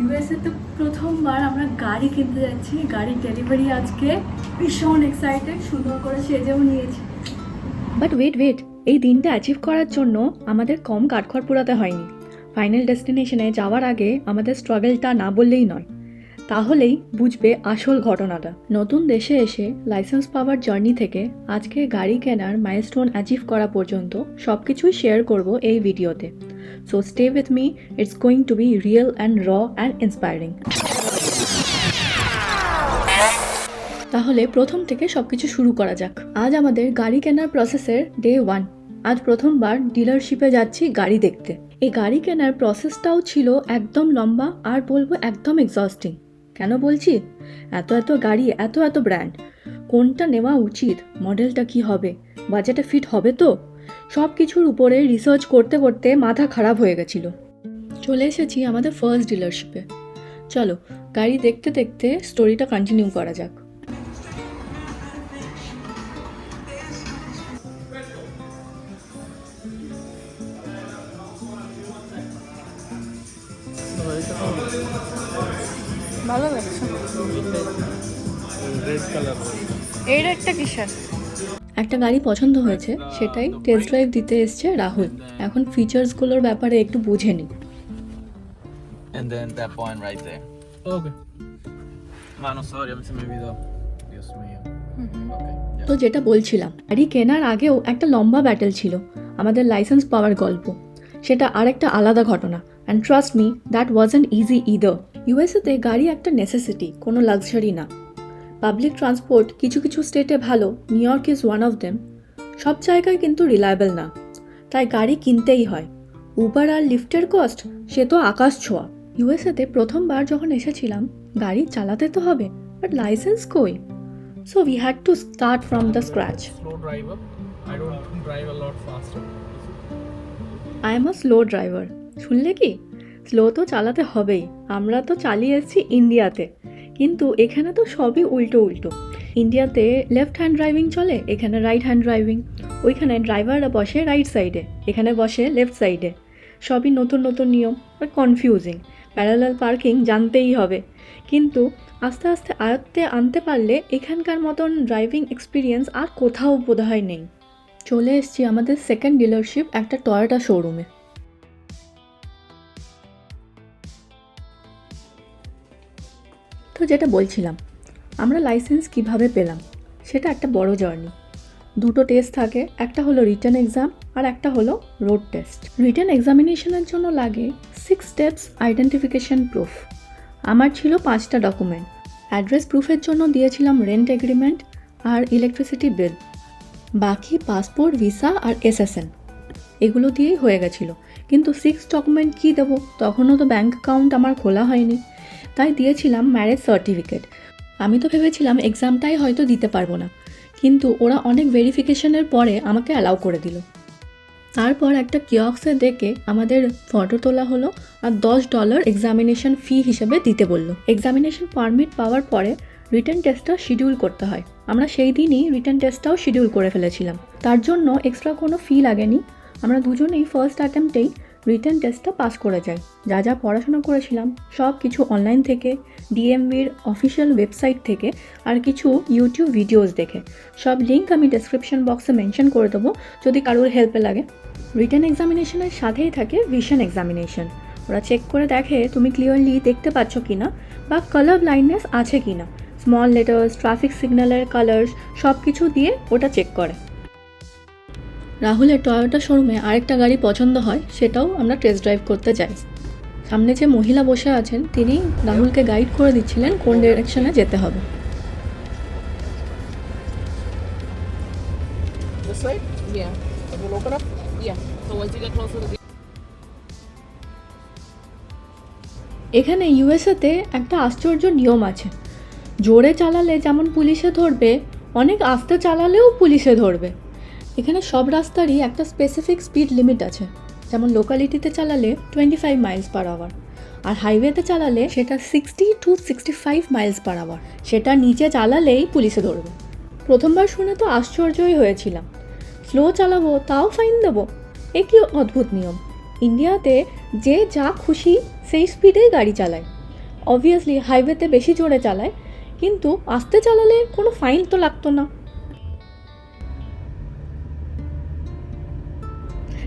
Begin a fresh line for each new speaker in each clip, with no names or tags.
USA তো প্রথমবার আমরা গাড়ি কিনতে যাচ্ছি। গাড়ির ডেলিভারি আজকে ভীষণ এক্সাইটেড সুন্দর করে সেজেও নিয়েছি।
বাট ওয়েট ওয়েট এই দিনটা অ্যাচিভ করার জন্য আমাদের কম কাঠখড় পোড়াতে হয়নি। ফাইনাল ডেস্টিনেশনে যাওয়ার আগে আমাদের স্ট্রাগলটা না বললেই নয়। তাহলেই বুঝবে আসল ঘটনাটা। নতুন দেশে এসে লাইসেন্স পাওয়ার জার্নি থেকে আজকে গাড়ি কেনার মাইলস্টোন অ্যাচিভ করা পর্যন্ত সব কিছুই শেয়ার করব এই ভিডিওতে so stay with me it's going to be real and raw and inspiring তাহলে প্রথম থেকে সবকিছু শুরু করা যাক। আজ আমাদের গাড়ি কেনার প্রসেসের ডে ওয়ান আজ প্রথমবার ডিলারশিপে যাচ্ছি গাড়ি দেখতে। এই গাড়ি কেনার প্রসেসটাও ছিল একদম লম্বা আর বলব একদম এক্সস্টিং কেন বলছি? এত এত গাড়ি, এত এত ব্র্যান্ড কোনটা নেওয়া উচিত? মডেলটা কি হবে? বাজেটে ফিট হবে তো? সব কিছুর উপরে রিসার্চ করতে করতে মাথা খারাপ হয়ে গেছিল। চলে এসেছি আমাদের ফার্স্ট ডিলারশিপে চলো গাড়ি দেখতে দেখতে স্টোরিটা কন্টিনিউ করা যাক।
ভালো লাগছে। এই রেটটা কিসের?
একটা গাড়ি পছন্দ হয়েছে সেটাই টেস্ট ড্রাইভ দিতে এসছে রাহুল। এখন ফিচার্সগুলোর ব্যাপারে একটু বুঝে নি
And then that point right there.
Okay
Mano, sorry, a mí se me. olvidó. Dios mío.
তো যেটা বলছিলাম গাড়ি কেনার আগেও একটা লম্বা ব্যাটেল ছিল আমাদের লাইসেন্স পাওয়ার গল্প। সেটা আরেকটা আলাদা ঘটনা। And trust me that was an easy either ইউএসএতে গাড়ি একটা নেসেসিটি কোনো লাক্সারি না। পাবলিক ট্রান্সপোর্ট কিছু কিছু স্টেটে ভালো New York is one of them সব জায়গায় কিন্তু রিলায়েবল না। তাই গাড়ি কিনতেই হয়। উবার আর লিফটের কস্ট সে তো আকাশ ছোঁয়া। ইউএসএতে প্রথমবার যখন এসেছিলাম গাড়ি চালাতে তো হবে বাট লাইসেন্স কই?
So we had to start from the scratch
I am a slow driver শুনলে কি? স্লো তো চালাতে হবেই। আমরা তো চালিয়ে এসেছি ইন্ডিয়াতে কিন্তু এখানে তো সবই উল্টো উল্টো। ইন্ডিয়াতে লেফট হ্যান্ড ড্রাইভিং চলে, এখানে রাইট হ্যান্ড ড্রাইভিং ওইখানে ড্রাইভাররা বসে রাইট সাইডে এখানে বসে লেফট সাইডে সবই নতুন নতুন নিয়ম আর কনফিউজিং প্যারালাল পার্কিং জানতেই হবে। কিন্তু আস্তে আস্তে আয়ত্তে আনতে পারলে এখানকার মতন ড্রাইভিং এক্সপিরিয়েন্স আর কোথাও বোধহয় নেই। চলে এসেছি আমাদের সেকেন্ড ডিলারশিপ একটা টয়োটা শোরুমে তো যেটা বলছিলাম, আমরা লাইসেন্স কীভাবে পেলাম, সেটা একটা বড় জার্নি দুটো টেস্ট থাকে, একটা হলো রিটার্ন এক্সাম আর একটা হলো রোড টেস্ট রিটার্ন এক্সামিনেশনের জন্য লাগে সিক্স স্টেপস আইডেন্টিফিকেশন প্রুফ আমার ছিল পাঁচটা ডকুমেন্ট অ্যাড্রেস প্রুফের জন্য দিয়েছিলাম রেন্ট এগ্রিমেন্ট আর ইলেকট্রিসিটি বিল বাকি পাসপোর্ট ভিসা আর এসএসএন এগুলো দিয়েই হয়ে গেছিল। কিন্তু সিক্স ডকুমেন্ট কী দেবো? তখনও তো ব্যাঙ্ক অ্যাকাউন্ট আমার খোলা হয়নি। তাই দিয়েছিলাম ম্যারেজ সার্টিফিকেট আমি তো ভেবেছিলাম এক্সামটাই হয়তো দিতে পারব না। কিন্তু ওরা অনেক ভেরিফিকেশনের পরে আমাকে অ্যালাউ করে দিল। তারপর একটা কিয়ক্সে দেখে আমাদের ফটো তোলা হলো আর দশ ডলার এক্সামিনেশন ফি হিসেবে দিতে বলল। এক্সামিনেশন পারমিট পাওয়ার পরে রিটার্ন টেস্টটা শিডিউল করতে হয়। আমরা সেই দিনই রিটার্ন টেস্টটাও শিডিউল করে ফেলেছিলাম। তার জন্য এক্সট্রা কোনো ফি লাগেনি। আমরা দুজনেই ফার্স্ট অ্যাটেম্পটেই রিটার্ন টেস্টটা পাস করে যাই যা যা পড়াশোনা করেছিলাম, সব কিছু অনলাইন থেকে ডিএমভির অফিসিয়াল ওয়েবসাইট থেকে, আর কিছু ইউটিউব ভিডিওস দেখে। সব লিঙ্ক আমি ডেসক্রিপশন বক্সে মেনশন করে দেবো, যদি কারোর হেল্পে লাগে। রিটার্ন এক্সামিনেশনের সাথেই থাকে ভিশন এক্সামিনেশন ওরা চেক করে দেখে তুমি ক্লিয়ারলি দেখতে পাচ্ছ কি না বা কালার ব্লাইন্ডনেস আছে কি না স্মল লেটার্স ট্রাফিক সিগন্যালের কালার্স সব কিছু দিয়ে ওটা চেক করে। রাহুলের টয়োটা শোরুমে আরেকটা গাড়ি পছন্দ হয় সেটাও আমরা টেস্ট ড্রাইভ করতে যাই। সামনে যে মহিলা বসে আছেন তিনি রাহুলকে গাইড করে দিচ্ছিলেন কোন ডিরেকশনে যেতে হবে। এখানে ইউএসএতে একটা আশ্চর্য নিয়ম আছে। জোরে চালালে যেমন পুলিশে ধরবে অনেক আস্তে চালালেও পুলিশে ধরবে। এখানে সব রাস্তারই একটা স্পেসিফিক স্পিড লিমিট আছে। যেমন লোকালিটিতে চালালে twenty five miles per hour আর হাইওয়েতে চালালে সেটা sixty to sixty five miles per hour সেটা নিচে চালালেই পুলিশে ধরবে। প্রথমবার শুনে তো আশ্চর্যই হয়েছিলাম। স্লো চালাবো, তাও ফাইন দেবো। এ কি অদ্ভুত নিয়ম? ইন্ডিয়াতে যে যা খুশি সেই স্পিডেই গাড়ি চালায়। অবভিয়াসলি হাইওয়েতে বেশি জোরে চালায়, কিন্তু আস্তে চালালে কোনো ফাইন তো লাগতো না।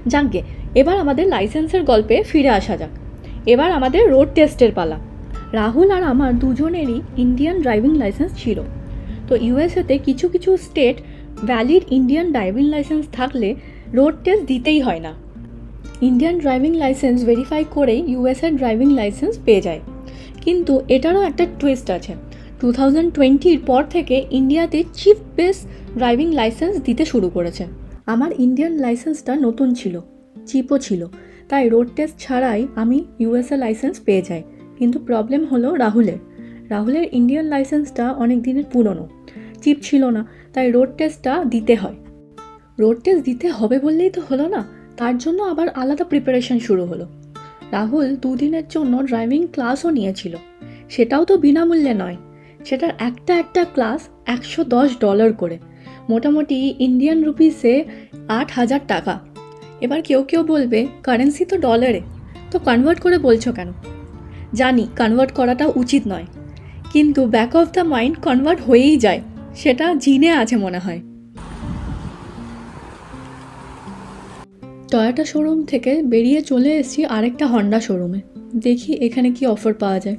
যাকগে এবার আমাদের লাইসেন্সের গল্পে ফিরে আসা যাক। এবার আমাদের রোড টেস্টের পালা। রাহুল আর আমার দুজনেরই ইন্ডিয়ান ড্রাইভিং লাইসেন্স ছিল। তো ইউএসএতে কিছু কিছু state valid Indian driving license থাকলে রোড টেস্ট দিতেই হয় না। ইন্ডিয়ান ড্রাইভিং লাইসেন্স ভেরিফাই করেই ইউএসএর ড্রাইভিং লাইসেন্স পেয়ে যায়। কিন্তু এটারও একটা টুইস্ট আছে। টু থাউজেন্ড টোয়েন্টির পর থেকে ইন্ডিয়াতে চিফ বেস ড্রাইভিং লাইসেন্স দিতে শুরু করেছে। আমার ইন্ডিয়ান লাইসেন্সটা নতুন ছিল চিপও ছিল। তাই রোড টেস্ট ছাড়াই আমি ইউএসএ লাইসেন্স পেয়ে যাই। কিন্তু প্রবলেম হলো রাহুলের। রাহুলের ইন্ডিয়ান লাইসেন্সটা অনেক দিনের পুরনো। চিপ ছিল না, তাই রোড টেস্টটা দিতে হয়। রোড টেস্ট দিতে হবে বললেই তো হলো না, তার জন্য আবার আলাদা প্রিপারেশন শুরু হলো। রাহুল দুদিনের জন্য ড্রাইভিং ক্লাসও নিয়েছিল। সেটাও তো বিনামূল্যে নয়। সেটার একটা একটা ক্লাস একশো দশ ডলার করে। মোটামুটি ইন্ডিয়ান রুপিসে আট হাজার টাকা। এবার কেউ কেউ বলবে কারেন্সি তো ডলারে তো কনভার্ট করে বলছো কেন? জানি কনভার্ট করাটা উচিত নয়। কিন্তু back of the mind convert হয়েই যায়। সেটা জিনে আছে মনে হয়। টয়োটা শোরুম থেকে বেরিয়ে চলে এসেছি আরেকটা হন্ডা শোরুমে দেখি এখানে কি অফার পাওয়া যায়।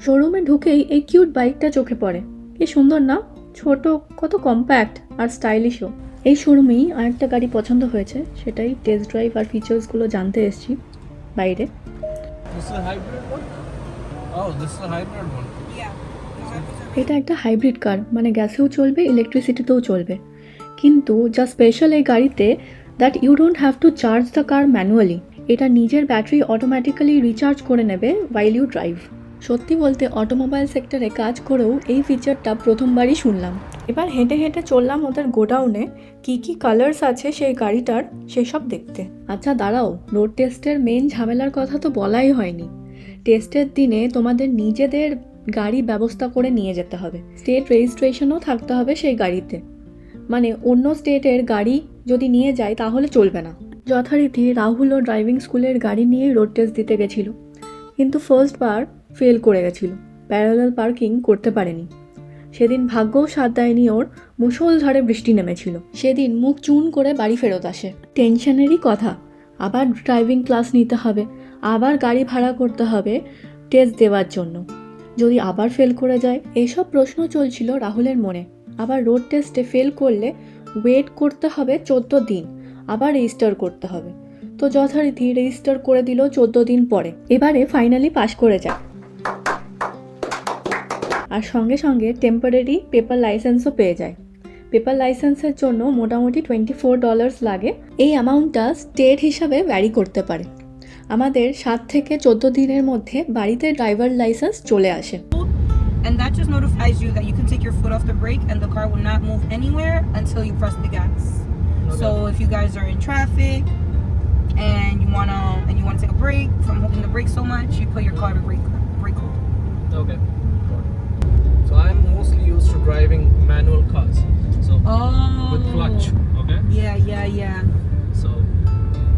শোরুমে ঢুকেই এই কিউট বাইকটা চোখে পড়ে। কি সুন্দর না? ছোট কত কম্প্যাক্ট আর স্টাইলিশও এই শোরুমেই আরেকটা গাড়ি পছন্দ হয়েছে সেটাই টেস্ট ড্রাইভ আর ফিচার্সগুলো জানতে এসেছি বাইরে?
Oh.
এটা একটা হাইব্রিড কার মানে গ্যাসেও চলবে ইলেকট্রিসিটিতেও চলবে। কিন্তু যা স্পেশাল এই গাড়িতে that you don't have to charge the car manually এটা নিজের ব্যাটারি অটোমেটিক্যালি রিচার্জ করে নেবে ওয়াইল ইউ ড্রাইভ সত্যি বলতে অটোমোবাইল সেক্টরে কাজ করেও এই ফিচারটা প্রথমবারই শুনলাম। এবার হেঁটে হেঁটে চললাম ওদের গোডাউনে, কী কী কালার্স আছে সেই গাড়িটার সেসব দেখতে। আচ্ছা দাঁড়াও রোড টেস্টের মেন ঝামেলার কথা তো বলাই হয়নি। টেস্টের দিনে তোমাদের নিজেদের গাড়ি ব্যবস্থা করে নিয়ে যেতে হবে। স্টেট রেজিস্ট্রেশনও থাকতে হবে সেই গাড়িতে। মানে অন্য স্টেটের গাড়ি যদি নিয়ে যায় তাহলে চলবে না। যথারীতি রাহুলও ড্রাইভিং স্কুলের গাড়ি নিয়েই রোড টেস্ট দিতে গেছিল। কিন্তু ফার্স্ট বার ফেল করে গেছিল। প্যারালাল পার্কিং করতে পারেনি। সেদিন ভাগ্যও সাথ দেয়নি ওর। মুষলধারে বৃষ্টি নেমেছিল। সেদিন মুখ চুন করে বাড়ি ফেরত আসে। টেনশনেরই কথা। আবার ড্রাইভিং ক্লাস নিতে হবে। আবার গাড়ি ভাড়া করতে হবে টেস্ট দেওয়ার জন্য। যদি আবার ফেল করে যায় এইসব প্রশ্ন চলছিল রাহুলের মনে। আবার রোড টেস্টে ফেল করলে ওয়েট করতে হবে চোদ্দ দিন। আবার রেজিস্টার করতে হবে। তো যথারীতি রেজিস্টার করে দিল চোদ্দ দিন পরে। এবারে ফাইনালি পাশ করে যায়। আর সঙ্গে সঙ্গে টেম্পোরারি পেপার লাইসেন্সও পেয়ে যায় পেপার লাইসেন্সের জন্য মোটামুটি টোয়েন্টি ফোর ডলার্স লাগে এই অ্যামাউন্টটা স্টেট হিসাবে ভ্যারি করতে পারে আমাদের সাত থেকে চোদ্দ দিনের মধ্যে বাড়িতে ড্রাইভার লাইসেন্স চলে আসে
and that just notifies you that you can take your foot off the brake and the car will not move anywhere until you press the gas. So if you guys are in traffic and you wanna and you wanna take a break from holding the brake so much, you put your car to brake brake hold.
Okay. got it. So I'm mostly used to driving manual cars. So
Oh.
with clutch. Okay.
Yeah, yeah, yeah.
So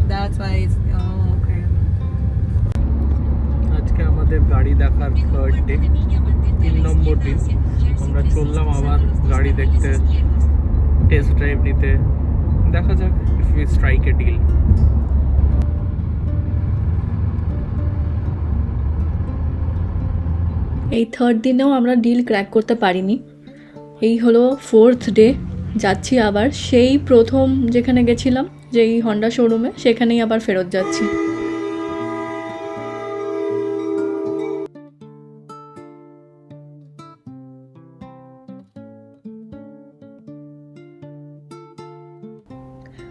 That's why it's oh okay.
আজকে আমাদের গাড়ি দেখার third day তিন নম্বর দিন আমরা চললাম আবার গাড়ি দেখতে টেস্ট ড্রাইভ নিতে দেখা যাক if we strike a deal
এই থার্ড দিনেও আমরা ডিল ক্র্যাক করতে পারিনি। এই হলো ফোর্থ ডে যাচ্ছি আবার। সেই প্রথম যেখানে গেছিলাম, যেই হন্ডা শোরুমে সেখানেই আবার ফেরত যাচ্ছি।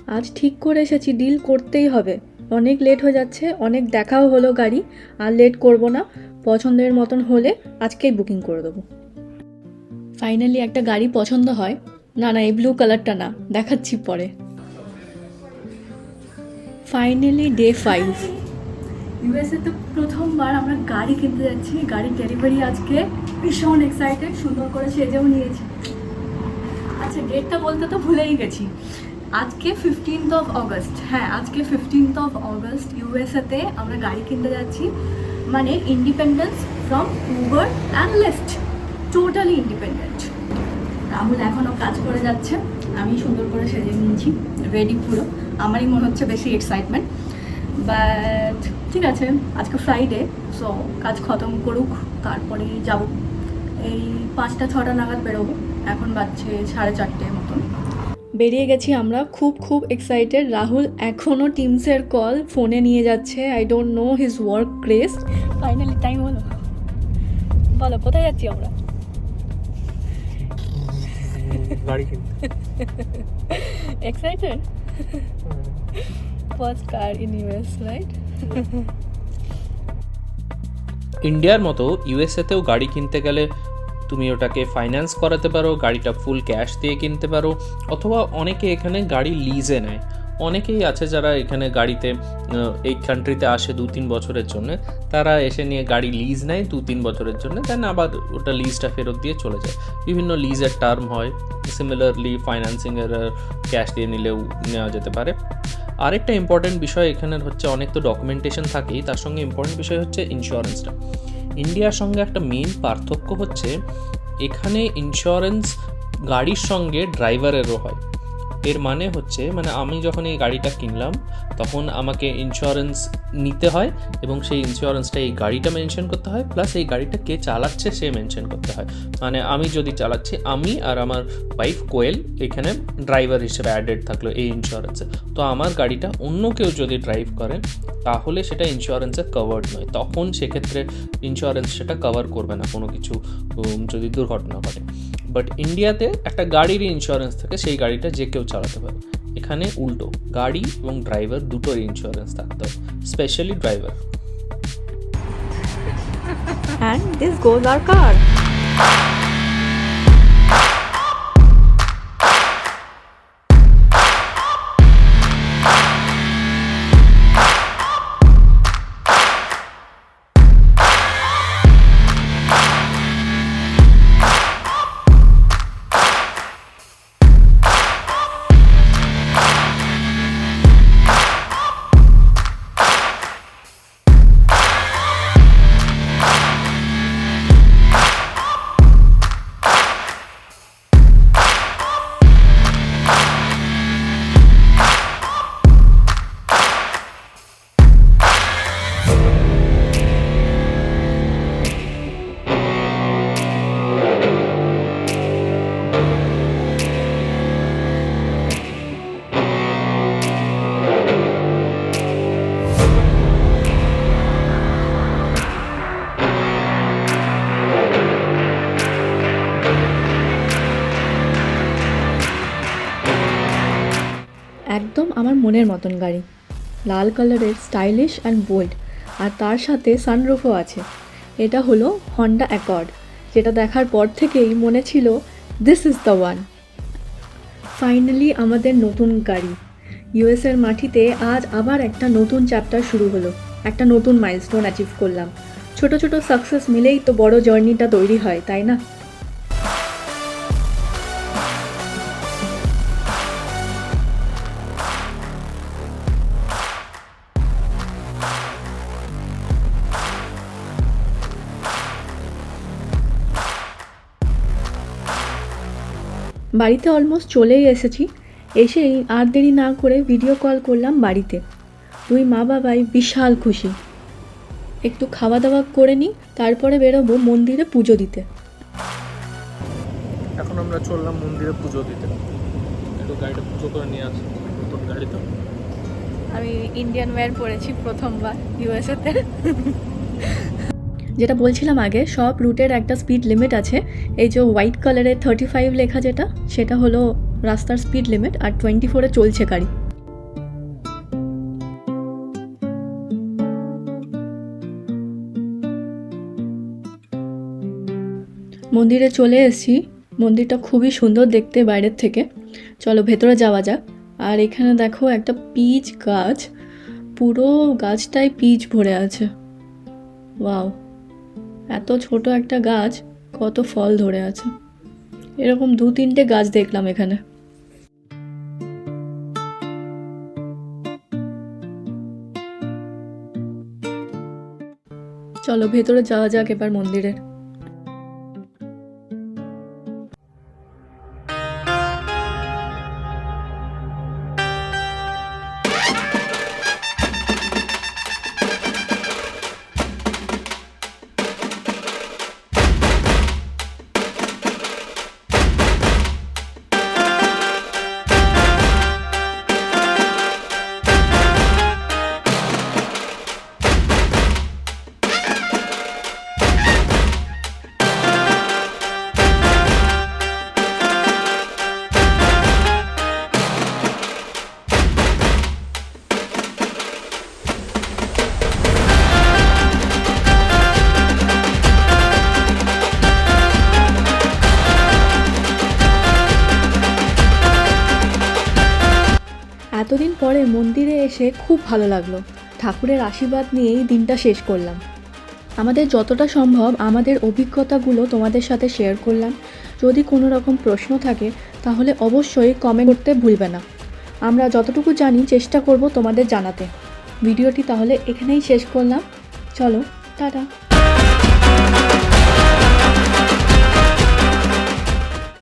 আজ ঠিক করে এসেছি ডিল করতেই হবে। অনেক লেট হয়ে যাচ্ছে, অনেক দেখাও হলো গাড়ি, আর লেট করব না। পছন্দের মতন হলে আজকেই বুকিং করে দেবো। ফাইনালি একটা গাড়ি পছন্দ হয়। না না, এই ব্লু কালারটা না, দেখাচ্ছি পরে। ফাইনালি ডে ফাইভ
ইউএসএ তো প্রথমবার আমরা গাড়ি কিনতে যাচ্ছি। গাড়ির ডেলিভারি আজকে ভীষণ এক্সাইটেড সুন্দর করে সেজেও নিয়েছি। আচ্ছা ডেটটা বলতে তো ভুলেই গেছি। আজকে ফিফটিন্থ অফ অগস্ট হ্যাঁ আজকে ফিফটিন্থ অফ অগস্ট ইউএসএতে আমরা গাড়ি কিনতে যাচ্ছি। মানে independence from Uber and Lyft totally independent Rahul এখনও কাজ করে যাচ্ছে। আমি সুন্দর করে সেজে নিয়েছি। রেডি পুরো। আমারই মনে হচ্ছে বেশি এক্সাইটমেন্ট বাট ঠিক আছে, আজকে ফ্রাইডে সো কাজ খতম করুক, তারপরেই যাব। এই পাঁচটা ছটা নাগাদ বেরোবো। এখন বাজছে সাড়ে চারটে
বেরিয়ে গেছি আমরা। খুব খুব এক্সাইটেড রাহুল এখনও টিমসের কল ফোনে নিয়ে যাচ্ছে। I don't know his work craze
finally time হলো। বলো কোথায় যাচ্ছি আমরা?
গাড়ি
excited first car in US right
ইন্ডিয়ার মতো ইউএসএতেও গাড়ি কিনতে গেলে তুমি ওটাকে ফাইন্যান্স করাতে পারো, গাড়িটা ফুল ক্যাশ দিয়ে কিনতে পারো, অথবা অনেকে এখানে গাড়ি লিজে নেয়। অনেকেই আছে যারা এখানে গাড়িতে এই কান্ট্রিতে আসে দু তিন বছরের জন্য, তারা এসে নিয়ে গাড়ি লিজ নেয় দু তিন বছরের জন্য দেন আবার ওটা লিজটা ফেরত দিয়ে চলে যায়। বিভিন্ন লিজের টার্ম হয় সিমিলারলি ফাইন্যান্সিংয়ের ক্যাশ দিয়ে নিলেও নেওয়া যেতে পারে। আরেকটা ইম্পর্টেন্ট বিষয় এখানের হচ্ছে অনেক তো ডকুমেন্টেশন থাকেই, তার সঙ্গে ইম্পর্টেন্ট বিষয় হচ্ছে ইন্স্যুরেন্সটা ইন্ডিয়ার সঙ্গে একটা মেন পার্থক্য হচ্ছে এখানে ইন্স্যুরেন্স গাড়ির সঙ্গে ড্রাইভারেরও হয়। এর মানে হচ্ছে মানে আমি যখন এই গাড়িটা কিনলাম, তখন আমাকে ইন্স্যুরেন্স নিতে হয় এবং সেই ইন্স্যুরেন্সটা এই গাড়িটা মেনশন করতে হয় প্লাস এই গাড়িটা কে চালাচ্ছে সে মেনশন করতে হয়। মানে আমি যদি চালাচ্ছি, আমি আর আমার ওয়াইফ কোয়েল এখানে ড্রাইভার হিসেবে অ্যাডেড থাকল এই ইন্স্যুরেন্সে তো আমার গাড়িটা অন্য কেউ যদি ড্রাইভ করে, তাহলে সেটা ইন্স্যুরেন্সে কভার্ড নয়। তখন সেক্ষেত্রে ইন্স্যুরেন্স সেটা কভার করবে না কোনো কিছু যদি দুর্ঘটনা ঘটে। বাট ইন্ডিয়াতে একটা গাড়ির ইন্স্যুরেন্স থাকে, সেই গাড়িটা যে কেউ চালাতে পারে। এখানে উল্টো, গাড়ি এবং ড্রাইভার দুটোর ইন্স্যুরেন্স থাকতে হবে specially driver
and this goes আর কার মনের মতন গাড়ি। লাল কালারের স্টাইলিশ অ্যান্ড বোল্ড, আর তার সাথে সানরুফও আছে। এটা হলো হন্ডা অ্যাকর্ড যেটা দেখার পর থেকেই মনে ছিল this is the one finally আমাদের নতুন গাড়ি। ইউএসের মাটিতে আজ আবার একটা নতুন চ্যাপ্টার শুরু হলো, একটা নতুন মাইলস্টোন অ্যাচিভ করলাম। ছোট ছোট সাকসেস মিলেই তো বড় জার্নিটা তৈরি হয়, তাই না? বাড়িতে অলমোস্ট চলেই এসেছি। এসেই আর দেরি না করে ভিডিও কল করলাম বাড়িতে। দুই মা বাবাই বিশাল খুশি। একটু খাওয়া দাওয়া করে নিই তারপরে বেরোবো মন্দিরে পুজো দিতে।
এখন আমরা চললাম মন্দিরে পুজো দিতে। একটু গাড়িটা পুজো করে নিয়ে আসি নতুন গাড়ি তো
আমি ইন্ডিয়ান ওয়্যার পরেছি প্রথমবার ইউএসএতে
যেটা বলছিলাম আগে, সব রুটের একটা স্পিড লিমিট আছে। এই যে হোয়াইট কালারের থার্টি ফাইভ লেখা যেটা, সেটা হলো রাস্তার স্পিড লিমিট আর টোয়েন্টি ফোরে চলছে গাড়ি। মন্দিরে চলে এসেছি। মন্দিরটা খুবই সুন্দর দেখতে বাইরের থেকে। চলো ভেতরে যাওয়া যাক। আর এখানে দেখো একটা পিচ গাছ। পুরো গাছটাই পিচ ভরে আছে। ওয়াও এত ছোট একটা গাছ, কত ফল ধরে আছে। এরকম দু তিনটে গাছ দেখলাম এখানে। চলো ভেতরে যাওয়া যাক এবার মন্দিরের এতদিন পরে মন্দিরে এসে খুব ভালো লাগল। ঠাকুরের আশীর্বাদ নিয়েই দিনটা শেষ করলাম। আমাদের যতটা সম্ভব আমাদের অভিজ্ঞতাগুলো তোমাদের সাথে শেয়ার করলাম। যদি কোনো রকম প্রশ্ন থাকে, তাহলে অবশ্যই কমেন্ট করতে ভুলবে না। আমরা যতটুকু জানি চেষ্টা করব তোমাদের জানাতে। ভিডিওটি তাহলে এখানেই শেষ করলাম। চলো, টাটা।